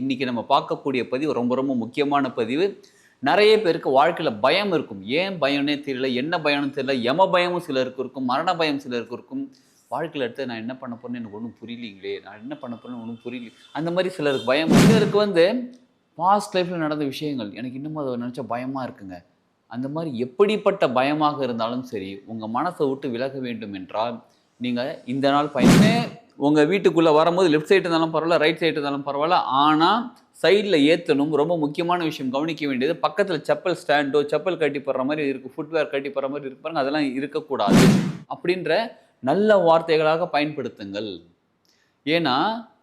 இன்றைக்கி நம்ம பார்க்கக்கூடிய பதிவு ரொம்ப ரொம்ப முக்கியமான பதிவு. நிறைய பேருக்கு வாழ்க்கையில் பயம் இருக்கும். ஏன் பயம்னே தெரியல என்ன பயம்னு தெரியல யம பயமும் சிலருக்கு இருக்கும் மரண பயம் சிலருக்கு இருக்கும். வாழ்க்கையில் எடுத்து நான் என்ன பண்ண போறேன்னு எனக்கு ஒன்றும் புரியலீங்களே நான் என்ன பண்ண போறேன்னு ஒன்றும் புரியல அந்த மாதிரி சிலருக்கு பயம். சிலருக்கு வந்து பாஸ்ட் லைஃப்பில் நடந்த விஷயங்கள் எனக்கு இன்னும் அதை நினச்சா பயமாக இருக்குங்க. அந்த மாதிரி எப்படிப்பட்ட பயமாக இருந்தாலும் சரி உங்கள் மனசை விட்டு விலக வேண்டும் என்றால் நீங்கள் இந்த நாள் பயமே உங்கள் வீட்டுக்குள்ளே வரும்போது லெஃப்ட் சைடு இருந்தாலும் பரவாயில்ல ரைட் சைடு இருந்தாலும் பரவாயில்ல. ஆனால் சைடில் ஏற்றணும் ரொம்ப முக்கியமான விஷயம் கவனிக்க வேண்டியது பக்கத்தில் செப்பல் ஸ்டாண்டோ செப்பல் கட்டி போடுற மாதிரி இருக்குது ஃபுட்வேர் கட்டி போடுற மாதிரி இருக்கு பாருங்க அதெல்லாம் இருக்கக்கூடாது. அப்படின்ற நல்ல வார்த்தைகளாக பயன்படுத்துங்கள். ஏன்னா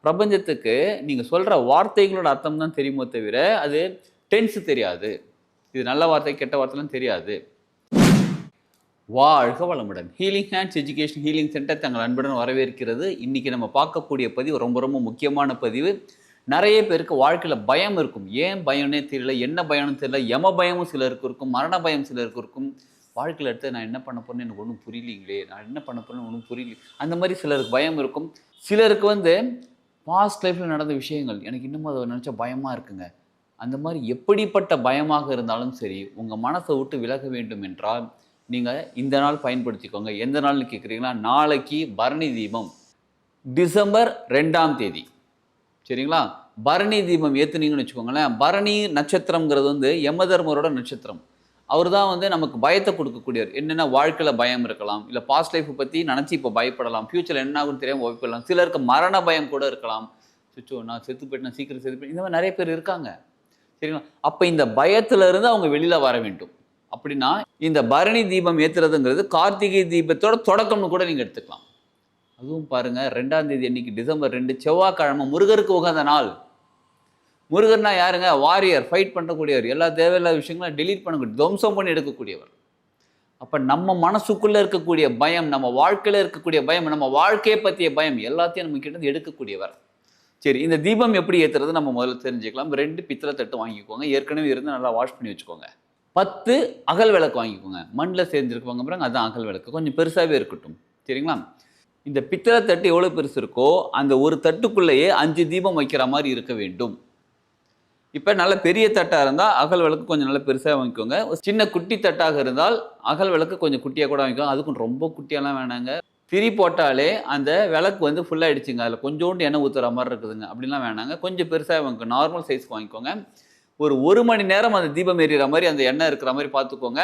பிரபஞ்சத்துக்கு நீங்கள் சொல்கிற வார்த்தைகளோட அர்த்தம் தான் தெரியுமோ தவிர அது டென்ஸ் தெரியாது. இது நல்ல வார்த்தை கெட்ட வார்த்தைலாம் தெரியாது. வாழ்க வளமுடன். Healing hands education healing centre தங்கள் அன்புடன் வரவேற்கிறது. இன்றைக்கி நம்ம பார்க்கக்கூடிய பதிவு ரொம்ப ரொம்ப முக்கியமான பதிவு. நிறைய பேருக்கு வாழ்க்கையில் பயம் இருக்கும். ஏன் பயம்னே தெரியல என்ன பயம்னு தெரியல யம பயமும் சிலருக்கு இருக்கும் மரண பயம் சிலருக்கு இருக்கும். வாழ்க்கையில் எடுத்து நான் என்ன பண்ண போறேன்னு எனக்கு ஒன்றும் புரியலீங்களே நான் என்ன பண்ண போறேன்னு ஒன்றும் புரியல. அந்த மாதிரி சிலருக்கு பயம் இருக்கும். சிலருக்கு வந்து பாஸ்ட் லைஃப்பில் நடந்த விஷயங்கள் எனக்கு இன்னும் அதை நினச்சா பயமாக இருக்குங்க. அந்த மாதிரி எப்படிப்பட்ட பயமாக இருந்தாலும் சரி உங்கள் மனசை விட்டு விலக வேண்டும் என்றால் நீங்கள் இந்த நாள் பயன்படுத்திக்கோங்க. எந்த நாள்னு கேட்குறீங்களா நாளைக்கு பரணி தீபம். டிசம்பர் ரெண்டாம் தேதி. சரிங்களா? பரணி தீபம் ஏற்றுனீங்கன்னு வச்சுக்கோங்களேன். பரணி நட்சத்திரங்கிறது வந்து யமதர்மரோட நட்சத்திரம். அவர் தான் வந்து நமக்கு பயத்தை கொடுக்கக்கூடியவர். என்னென்ன வாழ்க்கையில் பயம் இருக்கலாம். இல்லை பாஸ்ட் லைஃப்பை பற்றி நினச்சி இப்போ பயப்படலாம். ஃப்யூச்சரில் என்ன ஆகும்னு தெரியாமல் பயப்படலாம் சிலருக்கு மரண பயம் கூட இருக்கலாம். சுச்சோ நான் செத்து போயிட்டேன் சீக்கிரம் செத்து போயிட்டு இந்த மாதிரி நிறைய பேர் இருக்காங்க. சரிங்களா? அப்போ இந்த பயத்துலேருந்து அவங்க வெளியில் வர வேண்டும். அப்படின்னா இந்த பரணி தீபம் ஏற்றுறதுங்கிறது கார்த்திகை தீபத்தோட தொடக்கம்னு கூட நீங்கள் எடுத்துக்கலாம். அதுவும் பாருங்க ரெண்டாம் தேதி அன்னைக்கு டிசம்பர் ரெண்டு செவ்வாய்க்கிழமை முருகருக்கு உகந்த நாள். முருகர்னா யாருங்க? வாரியர் ஃபைட் பண்ணக்கூடியவர். எல்லா தேவையில்லாத விஷயங்களும் டெலீட் பண்ணக்கூடிய துவம்சம் பண்ணி எடுக்கக்கூடியவர். அப்போ நம்ம மனசுக்குள்ளே இருக்கக்கூடிய பயம் நம்ம வாழ்க்கையில் இருக்கக்கூடிய பயம் நம்ம வாழ்க்கையை பற்றிய பயம் எல்லாத்தையும் நம்ம கிட்ட எடுக்கக்கூடியவர். சரி இந்த தீபம் எப்படி ஏற்றுறது நம்ம முதல்ல தெரிஞ்சுக்கலாம். ரெண்டு பித்தளை தட்டு வாங்கிக்கோங்க. ஏற்கனவே இருந்து நல்லா வாஷ் பண்ணி வச்சுக்கோங்க. பத்து அகல் விளக்கு வாங்கிக்கோங்க. மண்ணில் சேர்ந்துருக்குவாங்க பாருங்க அதுதான் அகல் விளக்கு. கொஞ்சம் பெருசாகவே இருக்கட்டும். சரிங்களா? இந்த பித்தளை தட்டு எவ்வளோ பெருசு இருக்கோ அந்த ஒரு தட்டுக்குள்ளேயே அஞ்சு தீபம் வைக்கிற மாதிரி இருக்க வேண்டும். இப்போ நல்ல பெரிய தட்டாக இருந்தால் அகல் விளக்கு கொஞ்சம் நல்ல பெருசாக வாங்கிக்கோங்க. ஒரு சின்ன குட்டி தட்டாக இருந்தால் அகல் விளக்கு கொஞ்சம் குட்டியாக கூட வாங்கிக்கோங்க. அதுக்கும் ரொம்ப குட்டியெல்லாம் வேணாங்க. திரி போட்டாலே அந்த விளக்கு வந்து ஃபுல்லாகிடுச்சுங்க அதில் கொஞ்சோண்டு எண்ணெய் ஊற்றுற மாதிரி இருக்குதுங்க. அப்படிலாம் வேணாங்க. கொஞ்சம் பெருசாக வாங்கிக்கோங்க. நார்மல் சைஸ்க்கு வாங்கிக்கோங்க. ஒரு ஒரு மணி நேரம் அந்த தீபம் எரியிற மாதிரி அந்த எண்ணெய் இருக்கிற மாதிரி பார்த்துக்கோங்க.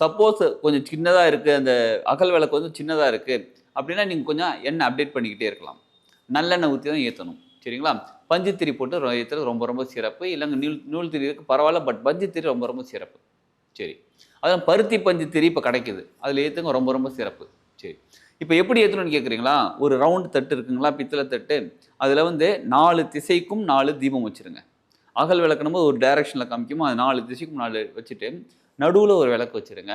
சப்போஸ் கொஞ்சம் சின்னதாக இருக்குது அந்த அகல் விளக்கு வந்து சின்னதாக இருக்குது அப்படின்னா நீங்கள் கொஞ்சம் எண்ணெய் அப்டேட் பண்ணிக்கிட்டே இருக்கலாம். நல்லெண்ணெய் ஊற்றி தான் ஏற்றணும் சரிங்களா? பஞ்சுத்திரி போட்டு ஏற்றுறது ரொம்ப ரொம்ப சிறப்பு. இல்லைங்க நூல் நூல் திரி இருக்குது பரவாயில்ல பட் பஞ்சுத்திரி ரொம்ப ரொம்ப சிறப்பு. சரி. அதான் பருத்தி பஞ்சுத்திரி இப்போ கிடைக்குது. அதில் ஏற்றுங்க ரொம்ப ரொம்ப சிறப்பு. சரி. இப்போ எப்படி ஏற்றணும்னு கேட்குறீங்களா ஒரு ரவுண்ட் தட்டு இருக்குங்களா? பித்தளை தட்டு. அதில் வந்து நாலு திசைக்கும் நாலு தீபம் வச்சுருங்க. அகல் விளக்கணும் போது ஒரு டைரக்ஷனில் காமிக்குமோ அது நாலு திசைக்கும் நாலு வச்சுட்டு நடுவில் ஒரு விளக்கு வச்சுருங்க.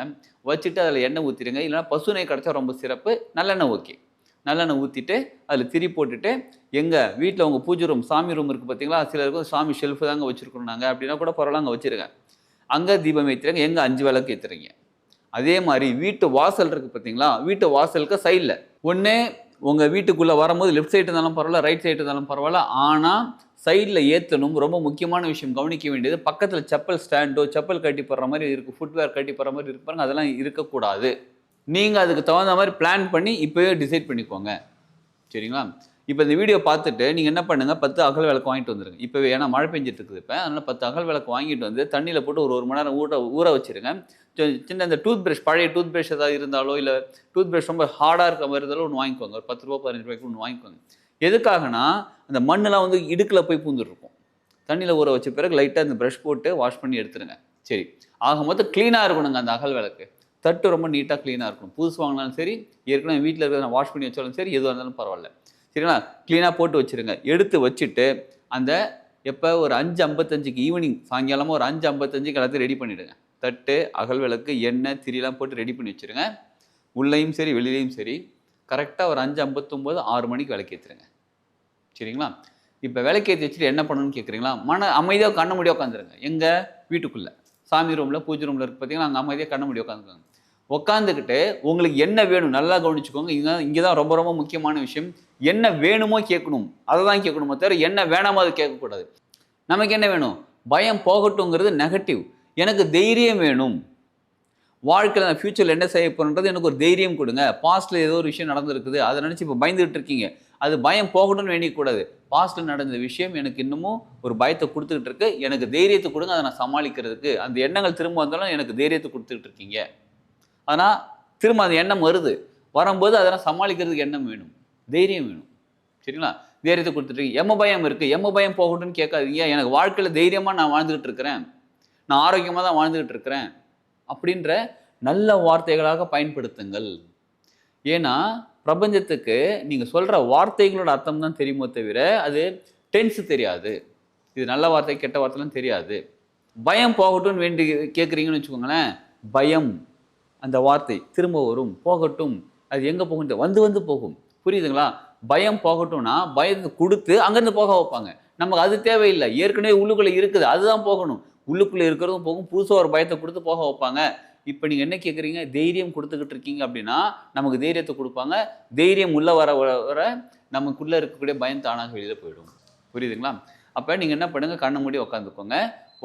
வச்சுட்டு அதில் எண்ணெய் ஊற்றிடுங்க இல்லைன்னா பசுனை கிடச்சா ரொம்ப சிறப்பு. நல்லெண்ணெய் ஓகே. நல்லெண்ணெய் ஊற்றிட்டு அதில் திரி போட்டுட்டு எங்கள் வீட்டில் உங்கள் பூஜை ரூம் சாமி ரூம் இருக்குது பார்த்தீங்களா சிலருக்கு சாமி ஷெல்ஃபு தாங்க வச்சுருக்கணும் நாங்கள் அப்படின்னா கூட பரவாயில்ல அங்கே வச்சுருங்க. அங்கே தீபம் ஏற்றுறீங்க எங்கே அஞ்சு விளக்கு ஏற்றுறீங்க அதே மாதிரி வீட்டு வாசல் இருக்குது பார்த்தீங்களா வீட்டு வாசலுக்கு சைடில் ஒன்று உங்கள் வீட்டுக்குள்ளே வரும்போது லெஃப்ட் சைடு இருந்தாலும் பரவாயில்ல ரைட் சைடு இருந்தாலும் பரவாயில்ல. ஆனால் சைடில் ஏற்றணும் ரொம்ப முக்கியமான விஷயம் கவனிக்க வேண்டியது பக்கத்தில் செப்பல் ஸ்டாண்டோ செப்பல் கட்டி போடுற மாதிரி இருக்குது ஃபுட்வேர் கட்டி போடுற மாதிரி இருக்கு பாருங்கள் அதெல்லாம் இருக்கக்கூடாது. நீங்கள் அதுக்கு தகுந்த மாதிரி பிளான் பண்ணி இப்போவே டிசைட் பண்ணிக்கோங்க. சரிங்களா? இப்போ இந்த வீடியோ பார்த்துட்டு நீங்கள் என்ன பண்ணுங்கள் பத்து அகல் விளக்கு வாங்கிட்டு வந்துருங்க. இப்போவே ஏன்னா மழை பெஞ்சிட்டு இருக்குது இப்போ அதனால் பத்து அகல் விளக்கு வாங்கிட்டு வந்து தண்ணியில் போட்டு ஒரு ஒரு மணி நேரம் ஊற ஊற வச்சிருங்க. சின்ன இந்த டூத் பிரஷ் பழைய டூத் பிரஷ் ஏதாவது இருந்தாலோ இல்லை டூத் பிரஷ் ரொம்ப ஹார்டாக இருக்க மாதிரி இருந்தாலும் ஒன்று வாங்கிக்கோங்க. ஒரு பத்து ரூபா பதினஞ்சு ரூபாய்க்கு ஒன்று வாங்கிக்கோங்க. எதுக்காகனா அந்த மண்ணெலாம் வந்து இடுக்கில் போய் பூந்துருக்கும் தண்ணியில் ஊற வச்ச பிறகு லைட்டாக அந்த ப்ரஷ் போட்டு வாஷ் பண்ணி எடுத்துருங்க. சரி. ஆக மொத்தம் க்ளீனாக இருக்கணுங்க அந்த அகல் விளக்கு. தட்டு ரொம்ப நீட்டாக க்ளீனாக இருக்கணும். புதுசு வாங்கினாலும் சரி ஏற்கனவே வீட்டில் இருக்கிறத வாஷ் பண்ணி வச்சாலும் சரி எதுவாக இருந்தாலும் பரவாயில்ல. சரிங்களா? க்ளீனாக போட்டு வச்சுருங்க. எடுத்து வச்சுட்டு அந்த எப்போ ஒரு அஞ்சு ஐம்பத்தஞ்சுக்கு ஈவினிங் சாயங்காலமாக ஒரு அஞ்சு ஐம்பத்தஞ்சுக்கு எல்லாத்தையும் ரெடி பண்ணிவிடுங்க தட்டு அகல் விளக்கு எண்ணெய் திரியெலாம் போட்டு ரெடி பண்ணி வச்சுருங்க. உள்ளேயும் சரி வெளியிலையும் சரி கரெக்டாக ஒரு அஞ்சு ஐம்பத்தொம்போது ஆறு மணிக்கு விளக்கேற்றுருங்க சரிங்களா? இப்போ விளக்கேற்றி வச்சுட்டு என்ன பண்ணணும்னு கேட்குறீங்களா மன அமைதியாக கண்ண முடிய உட்காந்துருங்க எங்கள் வீட்டுக்குள்ளே. சாமி ரூமில் பூஜை ரூமில் இருக்கு பார்த்தீங்கன்னா அங்கே அமைதியாக கண்ண முடிய உட்காந்துருக்காங்க உட்காந்துக்கிட்டு உங்களுக்கு என்ன வேணும் நல்லா கவனிச்சுக்கோங்க. இங்கே இங்கே தான் ரொம்ப ரொம்ப முக்கியமான விஷயம். என்ன வேணுமோ கேட்கணும். அதை தான் கேட்கணுமோ தவிர என்ன வேணாமோ அது கேட்கக்கூடாது. நமக்கு என்ன வேணும்? பயம் போகட்டுங்கிறது நெகட்டிவ் எனக்கு தைரியம் வேணும். வாழ்க்கையில் நான் ஃப்யூச்சரில் என்ன செய்ய போகிறன்றது எனக்கு ஒரு தைரியம் கொடுங்க. பாஸ்ட்டில் ஏதோ ஒரு விஷயம் நடந்திருக்குது. அதை நினச்சி இப்போ பயந்துகிட்டு இருக்கீங்க. அது பயம் போகணும்னு வேண்டிக்கூடாது பாஸ்ட்டில் நடந்த விஷயம் எனக்கு இன்னமும் ஒரு பயத்தை கொடுத்துக்கிட்டு இருக்கு எனக்கு தைரியத்தை கொடுங்க அதை நான் சமாளிக்கிறதுக்கு. அந்த எண்ணங்கள் திரும்ப வந்தாலும் எனக்கு தைரியத்தை கொடுத்துக்கிட்டு இருக்கீங்க ஆனால் திரும்ப அந்த எண்ணம் வருது. வரும்போது அதெல்லாம் சமாளிக்கிறதுக்கு எண்ணம் வேணும். தைரியம் வேணும். சரிங்களா? தைரியத்தை கொடுத்துட்டு எம்ம பயம் இருக்குது எம்ம பயம் போகட்டும்னு கேட்காதீங்க. எனக்கு வாழ்க்கையில் தைரியமாக நான் வாழ்ந்துக்கிட்டு இருக்கிறேன் நான் ஆரோக்கியமாக தான் வாழ்ந்துக்கிட்டு இருக்கிறேன் அப்படின்ற நல்ல வார்த்தைகளாக பயன்படுத்துங்கள். ஏன்னா பிரபஞ்சத்துக்கு நீங்கள் சொல்கிற வார்த்தைகளோட அர்த்தம் தான் தெரியுமோ தவிர அது டென்ஸ் தெரியாது. இது நல்ல வார்த்தை கெட்ட வார்த்தைலாம் தெரியாது. பயம் போகட்டும்னு வேண்டி கேட்குறீங்கன்னு வச்சுக்கோங்களேன். பயம் அந்த வார்த்தை திரும்ப வரும் போகட்டும். அது எங்கே போகும் வந்து வந்து போகும். புரியுதுங்களா? பயம் போகட்டும்னா பயத்தை கொடுத்து அங்கேருந்து போக வைப்பாங்க. நமக்கு அது தேவையில்லை. ஏற்கனவே உள்ளுக்குள்ளே இருக்குது. அதுதான் போகணும். உள்ளுக்குள்ளே இருக்கிறதும் போகும். புதுசாக ஒரு பயத்தை கொடுத்து போக வைப்பாங்க. இப்போ நீங்கள் என்ன கேட்குறீங்க தைரியம் கொடுத்துக்கிட்டு இருக்கீங்க அப்படின்னா நமக்கு தைரியத்தை கொடுப்பாங்க. தைரியம் உள்ளே வர வர நமக்குள்ளே இருக்கக்கூடிய பயம் தானாக வெளியில் போயிடும். புரியுதுங்களா? அப்போ நீங்கள் என்ன பண்ணுங்கள் கண்ணை மூடி உட்காந்துக்கோங்க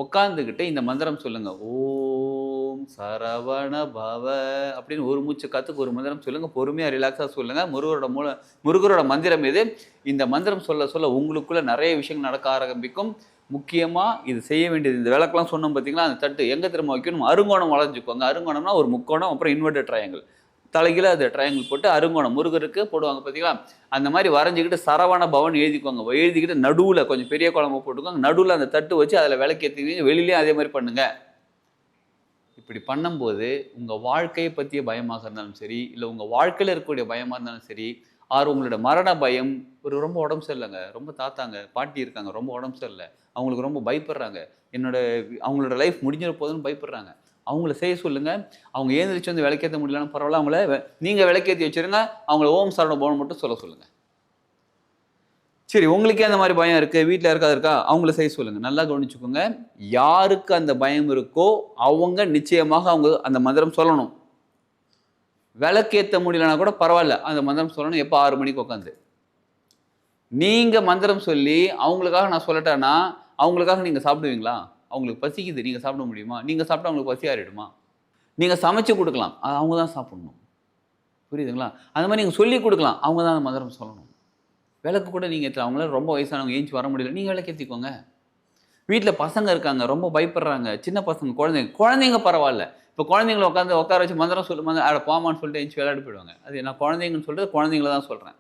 உட்காந்துக்கிட்டு இந்த மந்திரம் சொல்லுங்கள் ஓம் சரவண பவ அப்படின்னு ஒரு மூச்சு காத்துக்கு ஒரு மந்திரம் சொல்லுங்கள் பொறுமையாக ரிலாக்ஸாக சொல்லுங்கள் முருகரோட மூல முருகரோட மந்திரம் இது இந்த மந்திரம் சொல்ல சொல்ல உங்களுக்குள்ளே நிறைய விஷயங்கள் நடக்க ஆரம்பிக்கும். முக்கியமாக இது செய்ய வேண்டியது. இந்த விளக்கெல்லாம் சொன்னோம் பார்த்தீங்களா அந்த தட்டு எங்கே திரும்ப வைக்கணும்? அருங்கோணம் வளைஞ்சுக்கோங்க. அருங்கோணம்னா ஒரு முக்கோணம் அப்புறம் இன்வெர்டட் ட்ரையாங்கிள் தலைகீழ அது ட்ரையாங்கிள் போட்டு அருங்கோணம் முருகருக்கு போடுவாங்க பார்த்தீங்களா அந்த மாதிரி வரைஞ்சிக்கிட்டு சரவண பவன் எழுதிக்கோங்க. எழுதிக்கிட்டு நடுவில் கொஞ்சம் பெரிய குழம்பு போட்டுக்கோங்க. நடுவில் அந்த தட்டு வச்சு அதில் விளக்கேற்றிங்க வெளியிலேயும் அதே மாதிரி பண்ணுங்க. இப்படி பண்ணும்போது உங்கள் வாழ்க்கையை பற்றிய பயமாக இருந்தாலும் சரி இல்லை உங்கள் வாழ்க்கையில் இருக்கக்கூடிய பயமாக இருந்தாலும் சரி ஆறு உங்களோட மரண பயம் ஒரு ரொம்ப உடம்பு சரியில்லைங்க. ரொம்ப தாத்தாங்க பாட்டி இருக்காங்க ரொம்ப உடம்பு சரியில்லை. அவங்களுக்கு ரொம்ப பயப்படுறாங்க. என்னோட அவங்களோட லைஃப் முடிஞ்சிட போதுன்னு பயப்படுறாங்க. அவங்கள செய்ய சொல்லுங்க. அவங்க ஏந்திரிச்சு வந்து விளக்கேற்ற முடியலன்னு பரவாயில்ல அவங்கள நீங்கள் விளக்கேற்றி வச்சிருங்க. அவங்கள ஓம் சரணம் போன மட்டும் சொல்ல சொல்லுங்கள் சரி உங்களுக்கே அந்த மாதிரி பயம் இருக்குது வீட்டில் இருக்காது இருக்கா? அவங்கள செய்ய சொல்லுங்கள் நல்லா கவனிச்சுக்கோங்க. யாருக்கு அந்த பயம் இருக்கோ அவங்க நிச்சயமாக அவங்க அந்த மந்திரம் சொல்லணும். விளக்கேற்ற முடியலன்னா கூட பரவாயில்ல. அந்த மந்திரம் சொல்லணும். எப்போ? ஆறு மணிக்கு உட்காந்து நீங்க மந்திரம் சொல்லி அவங்களுக்காக நான் சொல்லட்டேன்னா அவங்களுக்காக நீங்க சாப்பிடுவீங்களா? அவங்களுக்கு பசிக்குது நீங்க சாப்பிட முடியுமா? நீங்க சாப்பிட்டா அவங்களுக்கு பசி ஆறிடுமா? நீங்க சமைச்சு கொடுக்கலாம். அது அவங்க தான் சாப்பிடணும். புரியுதுங்களா? அந்த மாதிரி நீங்க சொல்லி கொடுக்கலாம். அவங்க தான் அந்த மந்திரம் சொல்லணும். விளக்கு கூட நீங்கள் ஏற்றலாம் அவங்களால ரொம்ப வயசானவங்க ஏஞ்சி வர முடியல. நீங்கள் விளக்கேற்றிக்கோங்க வீட்டில் பசங்க இருக்காங்க ரொம்ப பயப்படுறாங்க. சின்ன பசங்க குழந்தைங்க குழந்தைங்க பரவாயில்ல. இப்போ குழந்தைங்கள உட்காந்து உட்கார வச்சு மந்திரம் சொல்லு மந்திரம் அட போமான்னு சொல்லிட்டு ஏஞ்சி விளையாட போயிடுவாங்க. அது நான் குழந்தைங்கன்னு சொல்லிட்டு குழந்தைங்கள தான் சொல்கிறேன்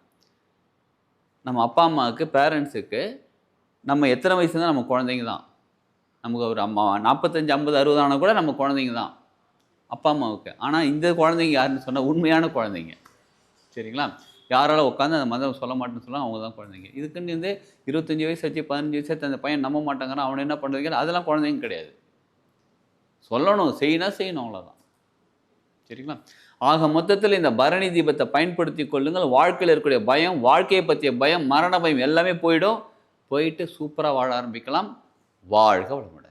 நம்ம அப்பா அம்மாவுக்கு பேரண்ட்ஸுக்கு நம்ம எத்தனை வயசு தான் நம்ம குழந்தைங்க தான். நமக்கு ஒரு அம்மா நாற்பத்தஞ்சு ஐம்பது அறுபது ஆனால் கூட நம்ம குழந்தைங்க தான். அப்பா அம்மாவுக்கு. ஆனால் இந்த குழந்தைங்க யாருன்னு சொன்னால் உண்மையான குழந்தைங்க. சரிங்களா? யாரால உட்காந்து அந்த மதம் சொல்ல மாட்டேன்னு சொன்னால் அவங்க தான் குழந்தைங்க. இதுக்குன்னு வந்து இருபத்தஞ்சி வயசு வச்சு பதினஞ்சு வயசு ஆச்சு அந்த பையன் நம்ப மாட்டாங்கன்னா அவனை என்ன பண்ணுறதுக்கு அதெல்லாம் குழந்தைங்க கிடையாது. சொல்லணும் செய்யணும் செய்யணும் அவ்வளோதான் சரிங்களா? ஆக மொத்தத்தில் இந்த பரணி தீபத்தை பயன்படுத்தி கொள்ளுங்கள். வாழ்க்கையில் இருக்கக்கூடிய பயம் வாழ்க்கையை பற்றிய பயம் மரண பயம் எல்லாமே போயிடும். போயிட்டு சூப்பராக வாழ ஆரம்பிக்கலாம். வாழ்க வளமுடன்.